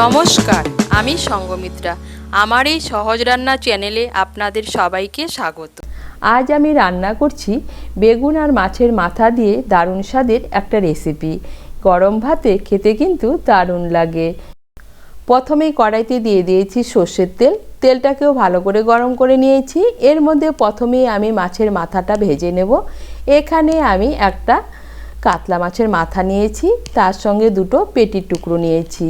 নমস্কার, আমি সঙ্গমিত্রা। আমার এই সহজ রান্না চ্যানেলে আপনাদের সবাইকে স্বাগত। আজ আমি রান্না করছি বেগুন আর মাছের মাথা দিয়ে দারুণ স্বাদের একটা রেসিপি গরম ভাতে খেতে কিন্তু দারুণ লাগে। প্রথমেই কড়াইতে দিয়ে দিয়েছি সর্ষের তেল। তেলটাকেও ভালো করে গরম করে নিয়েছি। এর মধ্যে প্রথমেই আমি মাছের মাথাটা ভেজে নেব। এখানে আমি একটা কাতলা মাছের মাথা নিয়েছি। তার সঙ্গে দুটো পেটির টুকরো নিয়েছি।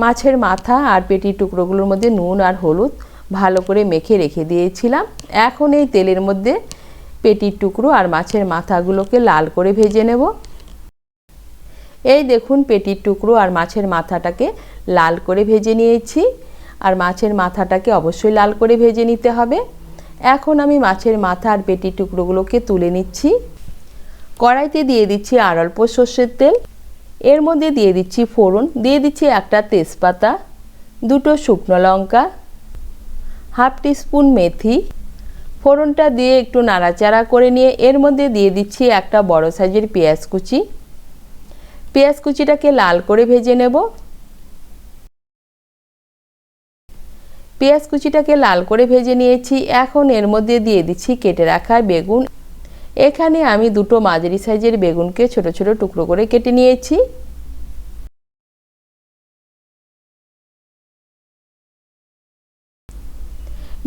মাছের মাথা আর পেটির টুকরোগুলোর মধ্যে নুন আর হলুদ ভালো করে মেখে রেখে দিয়েছিলাম। এখন এই তেলের মধ্যে পেটির টুকরো আর মাছের মাথাগুলোকে লাল করে ভেজে নেব। এই দেখুন, পেটির টুকরো আর মাছের মাথাটাকে লাল করে ভেজে নিয়েছি। আর মাছের মাথাটাকে অবশ্যই লাল করে ভেজে নিতে হবে। এখন আমি মাছের মাথা আর পেটির টুকরোগুলোকে তুলে নিচ্ছি। কড়াইতে দিয়ে দিচ্ছি আর অল্প সর্ষের তেল। এর মধ্যে দিয়ে দিচ্ছি ফোড়ন, দিয়ে দিচ্ছি একটা তেজপাতা, দুটো শুকনো লঙ্কা, হাফ টিস্পুন মেথি। ফোড়নটা দিয়ে একটু নাড়াচাড়া করে নিয়ে এর মধ্যে দিয়ে দিচ্ছি একটা বড় সাইজের পেঁয়াজ কুচি। পেঁয়াজ কুচিটাকে লাল করে ভেজে নেব। পেঁয়াজ কুচিটাকে লাল করে ভেজে নিয়েছি। এখন এর মধ্যে দিয়ে দিচ্ছি কেটে রাখা বেগুন এখানে আমি দুটো মাঝারি সাইজের বেগুনকে ছোট ছোট টুকরো করে কেটে নিয়েছি।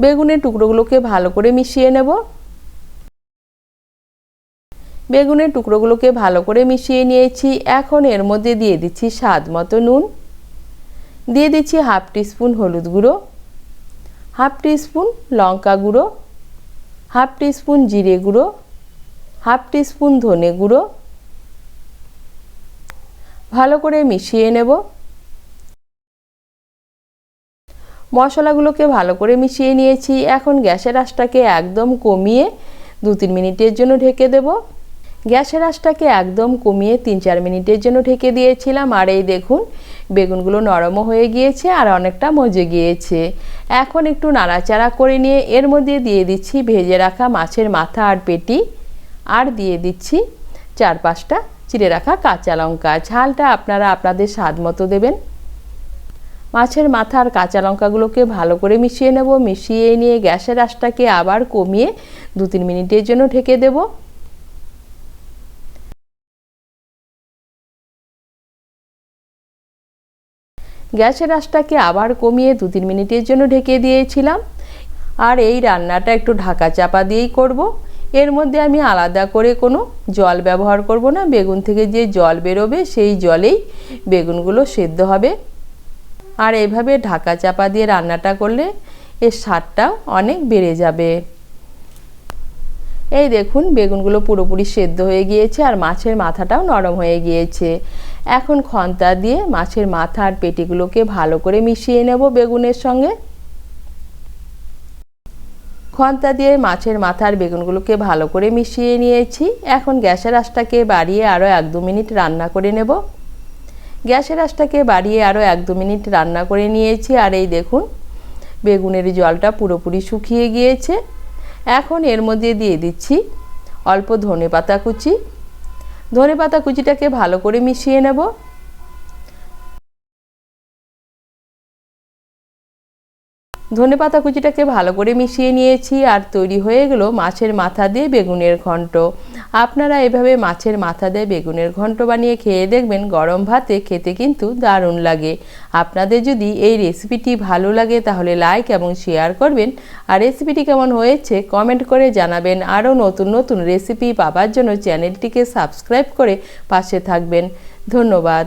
বেগুনের টুকরোগুলোকে ভালো করে মিশিয়ে নেব। বেগুনের টুকরোগুলোকে ভালো করে মিশিয়ে নিয়েছি। এখন এর মধ্যে দিয়ে দিচ্ছি স্বাদ মতো নুন। দিয়ে দিচ্ছি হাফ টিস্পুন হলুদ গুঁড়ো, হাফ টিস্পুন লঙ্কা গুঁড়ো, হাফ টিস্পুন জিরে গুঁড়ো হাফ টিস্পুন ধনে গুঁড়ো। ভালো করে মিশিয়ে নেব। মশলাগুলোকে ভালো করে মিশিয়ে নিয়েছি। এখন গ্যাসের আঁচটাকে একদম কমিয়ে দু তিন মিনিটের জন্য ঢেকে দেব। গ্যাসের আঁচটাকে একদম কমিয়ে তিন চার মিনিটের জন্য ঢেকে দিয়েছিলাম। আর এই দেখুন, বেগুনগুলো নরমও হয়ে গিয়েছে আর অনেকটা মজে গিয়েছে। এখন একটু নাড়াচাড়া করে নিয়ে এর মধ্যে দিয়ে দিচ্ছি ভেজে রাখা মাছের মাথা আর পেটি। আর দিয়ে দিচ্ছি চার পাঁচটা চিড়ে রাখা কাঁচা লঙ্কা। ঝালটা আপনারা আপনাদের স্বাদ মতো দেবেন। মাছের মাথা আর কাঁচা লঙ্কাগুলোকে ভালো করে মিশিয়ে নেব। মিশিয়ে নিয়ে গ্যাসের আঁচটাকে আবার কমিয়ে দু তিন মিনিটের জন্য ঢেকে দেব। গ্যাসের আঁচটাকে আবার কমিয়ে দু তিন মিনিটের জন্য ঢেকে দিয়েছিলাম। আর এই রান্নাটা একটু ঢাকা চাপা দিয়েই করব। এর মধ্যে আমি আলাদা করে কোনো জল ব্যবহার করব না। বেগুন থেকে যে জল বেরোবে, সেই জলেই বেগুনগুলো সেদ্ধ হবে। আর এভাবে ঢাকা চাপা দিয়ে রান্নাটা করলে এর স্বাদটাও অনেক বেড়ে যাবে। এই দেখুন, বেগুনগুলো পুরোপুরি সেদ্ধ হয়ে গিয়েছে আর মাছের মাথাটাও নরম হয়ে গিয়েছে। এখন খন্তা দিয়ে মাছের মাথা আর পেটিগুলোকে ভালো করে মিশিয়ে নেব বেগুনের সঙ্গে। খন্তা দিয়ে মাছের মাথার বেগুনগুলোকে ভালো করে মিশিয়ে নিয়েছি। এখন গ্যাসের আঁচটাকে বাড়িয়ে আরও এক দু মিনিট রান্না করে নেব। গ্যাসের আঁচটাকে বাড়িয়ে আরও এক দু মিনিট রান্না করে নিয়েছি আর এই দেখুন, বেগুনের জলটা পুরোপুরি শুকিয়ে গিয়েছে। এখন এর মধ্যে দিয়ে দিচ্ছি অল্প ধনে পাতা কুচি। ধনে পাতা কুচিটাকে ভালো করে মিশিয়ে নেব। ধনে পাতা কুচিটাকে ভালো করে মিশিয়ে নিয়েছি আর তৈরি হয়ে গেল মাছের মাথা দিয়ে বেগুনের ঘন্ট। আপনারা এভাবে মাছের মাথা দিয়ে বেগুনের ঘন্ট বানিয়ে খেয়ে দেখবেন গরম ভাতে খেতে কিন্তু দারুণ লাগে। আপনাদের যদি এই রেসিপিটি ভালো লাগে তাহলে লাইক এবং শেয়ার করবেন। আর রেসিপিটি কেমন হয়েছে কমেন্ট করে জানাবেন। আরও নতুন নতুন রেসিপি পাবার জন্য চ্যানেলটিকে সাবস্ক্রাইব করে পাশে থাকবেন। ধন্যবাদ।